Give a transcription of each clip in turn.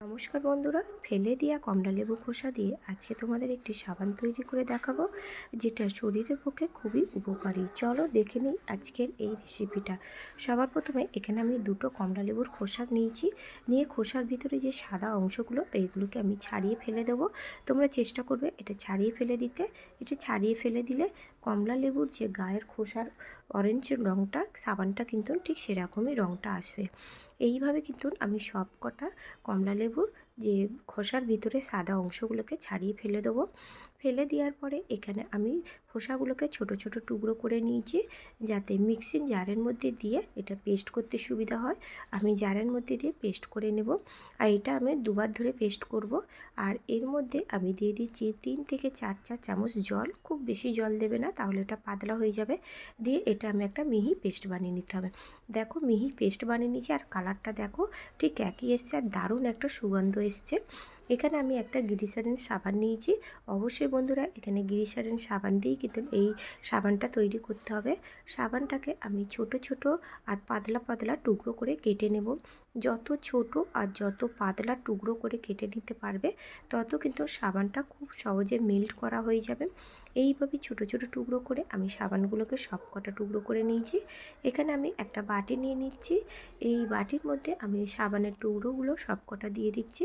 নমস্কার বন্ধুরা, ফেলে দেওয়া কমলা লেবু খোসা দিয়ে আজকে তোমাদের একটি সাবান তৈরি করে দেখাবো, যেটা শরীরের পক্ষে খুবই উপকারী। চলো দেখে নিই আজকের এই রেসিপিটা সবার প্রথমে এখানে আমি দুটো কমলা লেবুর খোসা নিয়েছি। নিয়ে খোসার ভিতরে যে সাদা অংশগুলো, এইগুলোকে আমি ছাড়িয়ে ফেলে দেবো। তোমরা চেষ্টা করবে এটা ছাড়িয়ে ফেলে দিতে। এটা ছাড়িয়ে ফেলে দিলে কমলা লেবুর যে গায়ের খোসার অরেঞ্জের রঙটা সাবানটা কিন্তু ঠিক সেরকমই রঙটা আসবে। এইভাবে কিন্তু আমি সব কটা কমলা লেবুর যে খোসার ভিতরে সাদা অংশগুলোকে ছাড়িয়ে ফেলে দেবো। ফেলে দেওয়ার পরে এখানে আমি খোসাগুলোকে ছোট ছোট টুকরো করে নিয়েছি, যাতে মিক্সিং জারের মধ্যে দিয়ে এটা পেস্ট করতে সুবিধা হয়। আমি জারের মধ্যে দিয়ে পেস্ট করে নেব আর এটা আমি দুবার ধরে পেস্ট করব। আর এর মধ্যে আমি দিয়ে দিচ্ছি তিন থেকে চার চার চামচ জল, খুব বেশি জল দেবে না, তাহলে এটা পাতলা হয়ে যাবে। দিয়ে এটা আমি একটা মিহি পেস্ট বানিয়ে নিতে হবে। দেখো মিহি পেস্ট বানিয়ে নিয়েছি আর কালারটা দেখো, ঠিক একই এসছে আর দারুণ একটা সুগন্ধ এসছে। এখানে আমি একটা গ্লিসারিন সাবান নিয়েছি। অবশ্যই বন্ধুরা এখানে গ্লিসারিন সাবান দিয়েই কিন্তু এই সাবানটা তৈরি করতে হবে। সাবানটাকে আমি ছোট ছোট আর পাতলা পাতলা টুকরো করে কেটে নেব। যত ছোট আর যত পাতলা টুকরো করে কেটে নিতে পারবে, তত কিন্তু সাবানটা খুব সহজে মেল্ট করা হয়ে যাবে। এইভাবে ছোট ছোট টুকরো করে আমি সাবানগুলোকে সব কটা টুকরো করে নিয়েছি। এখানে আমি একটা বাটি নিয়ে নিচ্ছি। এই বাটির মধ্যে আমি সাবানের টুকরোগুলো সব কটা দিয়ে দিচ্ছি।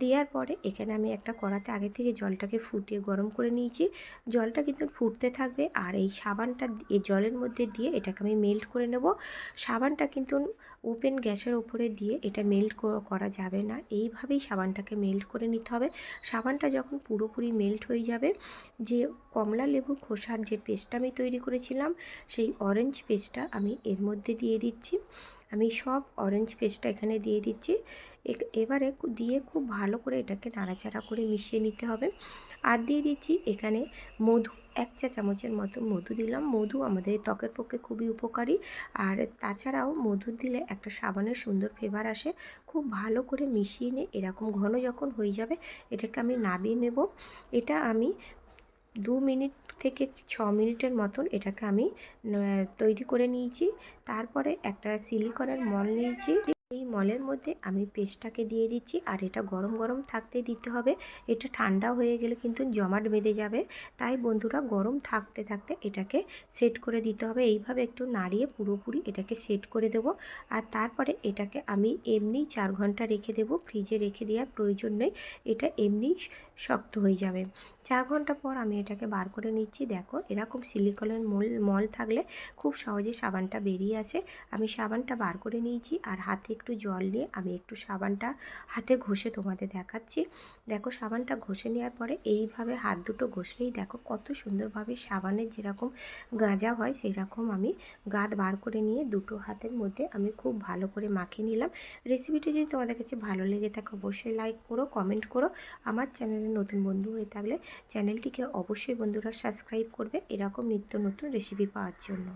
দেওয়ার পরে এখানে আমি একটা কড়াতে আগে থেকে জলটাকে ফুটিয়ে গরম করে নিয়েছি। জলটা কিন্তু ফুটতে থাকবে আর এই সাবানটা এই জলের মধ্যে দিয়ে এটাকে আমি মেল্ট করে নেব। সাবানটা কিন্তু ওপেন গ্যাসের ওপরে দিয়ে এটা মেল্ট করা যাবে না। এইভাবেই সাবানটাকে মেল্ট করে নিতে হবে। সাবানটা যখন পুরোপুরি মেল্ট হয়ে যাবে, যে কমলা লেবু খোসার যে পেস্টটা আমি তৈরি করেছিলাম, সেই অরেঞ্জ পেস্টটা আমি এর মধ্যে দিয়ে দিচ্ছি। আমি সব অরেঞ্জ পেস্টটা এখানে দিয়ে দিচ্ছি। এবারে দিয়ে খুব ভালো করে এটাকে নাড়াচাড়া করে মিশিয়ে নিতে হবে। আর দিয়ে দিচ্ছি এখানে মধু, এক চা চামচের মতো মধু দিলাম। মধু আমাদের ত্বকের পক্ষে খুবই উপকারী। আর তাছাড়াও মধু দিলে একটা সাবানের সুন্দর ফ্লেভার আসে। খুব ভালো করে মিশিয়ে নিয়ে এরকম ঘন যখন হয়ে যাবে এটাকে আমি নাবিয়ে নেব। এটা আমি দু মিনিট থেকে ছ মিনিটের মতন এটাকে আমি তৈরি করে নিয়েছি। তারপরে একটা সিলিকনের মল নিয়েছি। এই মলের মধ্যে আমি পেস্টটাকে দিয়ে দিচ্ছি আর এটা গরম গরম থাকতে দিতে হবে। এটা ঠান্ডা হয়ে গেলে কিন্তু জমাট বেঁধে যাবে। তাই বন্ধুরা গরম থাকতে থাকতে এটাকে সেট করে দিতে হবে। এইভাবে একটু নাড়িয়ে পুরোপুরি এটাকে সেট করে দেব। আর তারপরে এটাকে আমি এমনি চার ঘণ্টা রেখে দেব। ফ্রিজে রেখে দেওয়ার প্রয়োজন নেই। এটা এমনি শক্ত হয়ে যাবে। চার ঘণ্টা পর আমি এটাকে বার করে নিচ্ছি। দেখো এরকম সিলিকনের মল মল থাকলে খুব সহজে সাবানটা বেরিয়ে আসে। আমি সাবানটা বার করে নিয়েছি আর হাতে একটু জল নিয়ে আমি একটু সাবানটা হাতে ঘষে তোমাদের দেখাচ্ছি। দেখো সাবানটা ঘষে নেওয়ার পরে এইভাবে হাত দুটো ঘষলেই দেখো কত সুন্দরভাবে সাবানের যেরকম গাঁজা হয় সেই রকম আমি গাদ বার করে নিয়ে দুটো হাতের মধ্যে আমি খুব ভালো করে মাখিয়ে নিলাম। রেসিপিটি যদি তোমাদের কাছে ভালো লেগে থাকে অবশ্যই লাইক করো, কমেন্ট করো। আমার চ্যানেলে নতুন বন্ধু হয়ে থাকলে চ্যানেলটিকে অবশ্যই বন্ধুরা সাবস্ক্রাইব করবে এরকম নিত্য নতুন রেসিপি পাওয়ার জন্য।